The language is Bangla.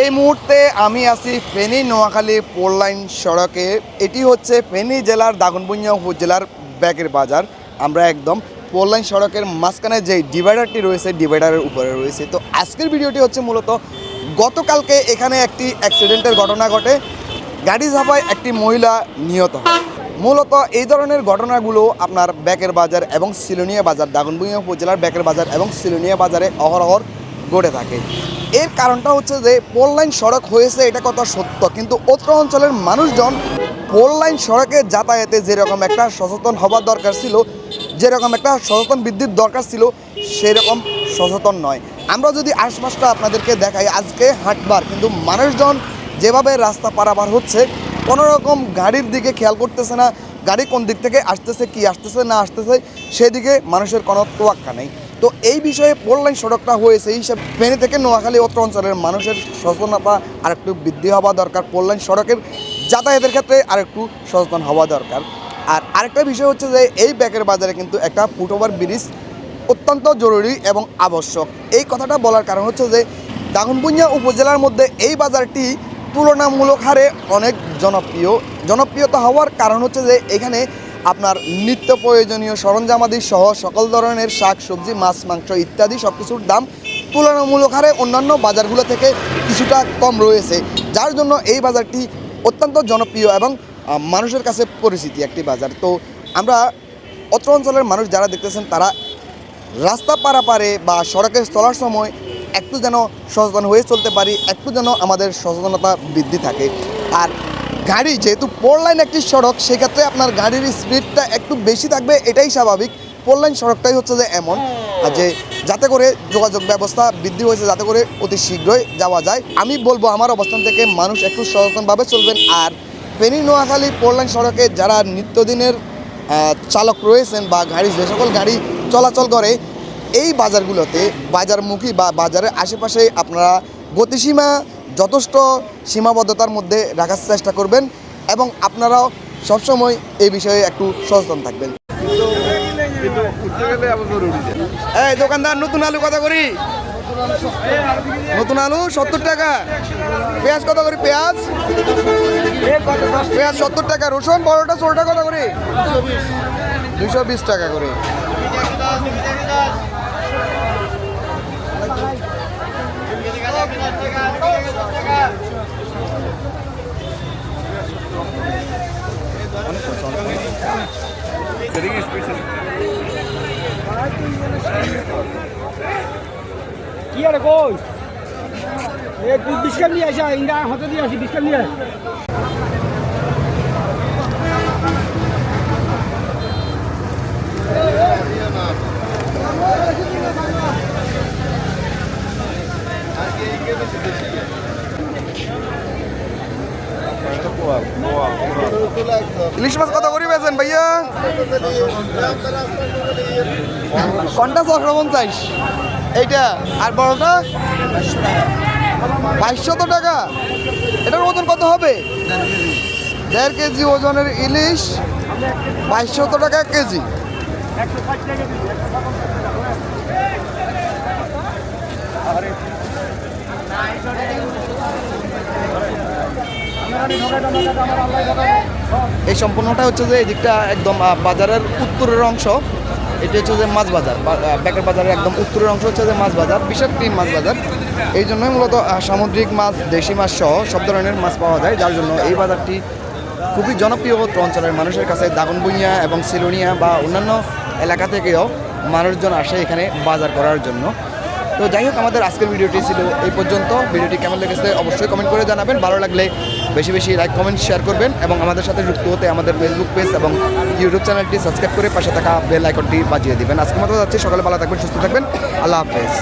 এই মুহূর্তে আমি আছি ফেনী, নোয়াখালী ফোর লাইন সড়কে। এটি হচ্ছে ফেনী জেলার দাগনভূঞা উপজেলার ব্যাগের বাজার। আমরা একদম ফোর লাইন সড়কের মাঝখানে যে ডিভাইডারটি রয়েছে, ডিভাইডারের উপরে রয়েছে। তো আজকের ভিডিওটি হচ্ছে মূলত গতকালকে এখানে একটি অ্যাক্সিডেন্টের ঘটনা ঘটে। গাড়ি ঝাঁপায় একটি মহিলা নিহত হয় মূলত এই ধরনের ঘটনাগুলো আপনার ব্যাকের বাজার এবং সিলোনিয়া বাজার, দাগনভূঞা উপজেলার ব্যাকের বাজার এবং সিলোনিয়া বাজারে অহরহর ঘটে থাকে। এর কারণটা হচ্ছে যে, পোল লাইন সড়ক হয়েছে, এটা কথা সত্য। কিন্তু অত্র অঞ্চলের মানুষজন পোল লাইন সড়কে যাতায়াতে যেরকম একটা সচেতন হবার দরকার ছিল, যেরকম একটা সচেতন বৃদ্ধির দরকার ছিল, সেরকম সচেতন নয়। আমরা যদি আশপাশটা আপনাদেরকে দেখাই, আজকে হাটবার, কিন্তু মানুষজন যেভাবে রাস্তা পারাপার হচ্ছে, কোনো রকম গাড়ির দিকে খেয়াল করতেছে না, গাড়ি কোন দিক থেকে আসতেছে, কি আসতেছে, না আসতেছে, সেদিকে মানুষের কোনো তোয়াক্কা নেই। তো এই বিষয়ে পোললাইন সড়কটা হয়েছে, এই হিসাবে ফেনী থেকে নোয়াখালী অত্র অঞ্চলের মানুষের সচেতনতা আর একটু বৃদ্ধি হওয়া দরকার। পোললাইন সড়কের যাতায়াতের ক্ষেত্রে আর একটু সচেতন হওয়া দরকার। আর আরেকটা বিষয় হচ্ছে যে, এই ব্যাগের বাজারে কিন্তু একটা ফুটওভার ব্রিজ অত্যন্ত জরুরি এবং আবশ্যক। এই কথাটা বলার কারণ হচ্ছে যে, দাগনভূঞা উপজেলার মধ্যে এই বাজারটি তুলনামূলক হারে অনেক জনপ্রিয়। জনপ্রিয়তা হওয়ার কারণ হচ্ছে যে, এখানে আপনার নিত্য প্রয়োজনীয় সরঞ্জামাদি সহ সকল ধরনের শাক, সবজি, মাছ, মাংস ইত্যাদি সব কিছুর দাম তুলনামূলক হারে অন্যান্য বাজারগুলো থেকে কিছুটা কম রয়েছে, যার জন্য এই বাজারটি অত্যন্ত জনপ্রিয় এবং মানুষের কাছে পরিচিতি একটি বাজার। তো আমরা অত্র অঞ্চলের মানুষ যারা দেখতেছেন, তারা রাস্তা পারাপারে বা সড়কে চলার সময় একটু যেন সচেতন হয়ে চলতে পারি, একটু যেন আমাদের সচেতনতা বৃদ্ধি থাকে। আর গাড়ি যেহেতু ফোর লাইন একটি সড়ক, সেক্ষেত্রে আপনার গাড়ির স্পিডটা একটু বেশি থাকবে, এটাই স্বাভাবিক। ফোর লাইন সড়কটাই হচ্ছে যে এমন। আর যে যাতে করে যোগাযোগ ব্যবস্থা বৃদ্ধি হয়েছে, যাতে করে অতি শীঘ্রই যাওয়া যায়, আমি বলব আমার অবস্থান থেকে মানুষ একটু সচেতনভাবে চলবেন। আর ফেনী নোয়াখালী ফোর লাইন সড়কে যারা নিত্যদিনের চালক রয়েছেন বা গাড়ি, যে সকল গাড়ি চলাচল করে, এই বাজারগুলোতে, বাজারমুখী বা বাজারের আশেপাশে আপনারা গতিসীমা যথেষ্ট সীমাবদ্ধতার মধ্যে রাখার চেষ্টা করবেন এবং আপনারাও সবসময় এই বিষয়ে একটু সচেতন থাকবেন। এই দোকানদার, নতুন আলু কত করি? নতুন আলু সত্তর টাকা। পেঁয়াজ কত করি? পেঁয়াজ? পেঁয়াজ সত্তর টাকা। রসুন বড়টা ষোলোটা কত করে? দুশো বিশ টাকা করে। কি। আরে কই এ তুই বিস্কাট নিয়ে আসা ইন্দা হাতে দিয়ে আসি বিস্কাট নিয়ে। ইলিশ মাছ কত করে বেছেন ভাইয়া? কোনটা ছশো পঞ্চাশ। এইটা আর বড়টা? বাইশশত টাকা। এটার ওজন কত হবে? দেড় কেজি ওজনের ইলিশ, বাইশশত টাকা কেজি। এই সম্পূর্ণটা হচ্ছে যে এই দিকটা একদম বাজারের উত্তরের অংশ। এটি হচ্ছে যে মাছ বাজার বেকার বাজারের একদম উত্তরের অংশ হচ্ছে যে মাছ বাজার, বিশাল তিন মাছ বাজার। এই জন্যই মূলত সামুদ্রিক মাছ, দেশি মাছ সহ সব ধরনের মাছ পাওয়া যায়, যার জন্য এই বাজারটি খুবই জনপ্রিয় অঞ্চলের মানুষের কাছে দাগনবুইয়া এবং সিলোনিয়া বা অন্যান্য এলাকা থেকেও মানুষজন আসে এখানে বাজার করার জন্য। তো যাই হোক, আমাদের আজকের ভিডিওটি ছিল এই পর্যন্ত। ভিডিওটি কেমন লেগেছে অবশ্যই কমেন্ট করে জানাবেন। ভালো লাগলে বেশি বেশি লাইক কমেন্ট শেয়ার করবেন এবং আমাদের সাথে যুক্ত হতে আমাদের ফেসবুক পেজ এবং ইউটিউব চ্যানেলটি সাবস্ক্রাইব করে পাশে থাকা বেল আইকনটি বাজিয়ে দিবেন। আজকের মতো যাচ্ছি। সকালে ভালো থাকবেন, সুস্থ থাকবেন। আল্লাহ হাফেজ।